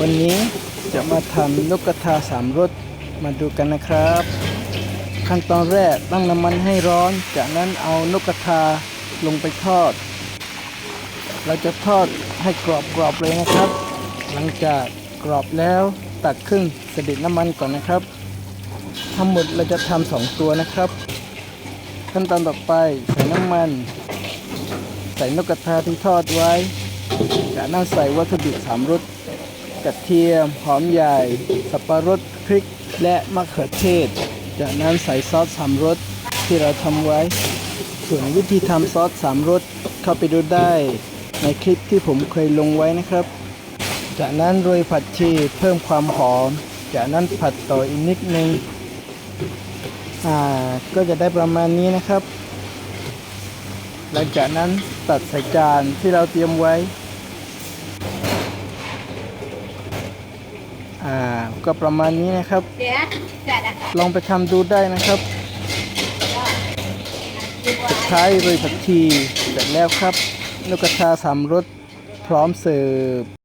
วันนี้จะมาทำนกกระทาสามรสมาดูกันนะครับ ขั้นตอนแรกตั้งน้ำมันให้ร้อน จากนั้นเอานกกระทาลงไปทอด เราจะทอดให้กรอบๆเลยนะครับ หลังจากกรอบแล้วตักครึ่งเสด็จน้ำมันก่อนนะครับ ทั้งหมดเราจะทำสองตัวนะครับ ขั้นตอนต่อไปใส่น้ำมัน ใส่นกกระทาที่ทอดไว้จากนั้นใส่วัตถุดิบสามรส กระเทียม หอมใหญ่ สับปะรดพริก และมะเขือเทศ จากนั้นใส่ซอสสามรสที่เราทำไว้ ส่วนวิธีทำซอสสามรสเข้าไปดูได้ในคลิปที่ผมเคยลงไว้นะครับ จากนั้นโรยผัดชีเพิ่มความหอม จากนั้นผัดต่ออีกนิดนึงอ่าก็จะได้ประมาณนี้นะครับ หลังจากนั้นตัดใส่จานที่เราเตรียมไว้ อ่าก็ประมาณนี้นะครับ เดี๋ยวจัดอะลองไปทำดูได้นะครับสุดท้ายโรยผักชีเสร็จแล้วครับนกกระทาสามรสพร้อมเสิร์ฟ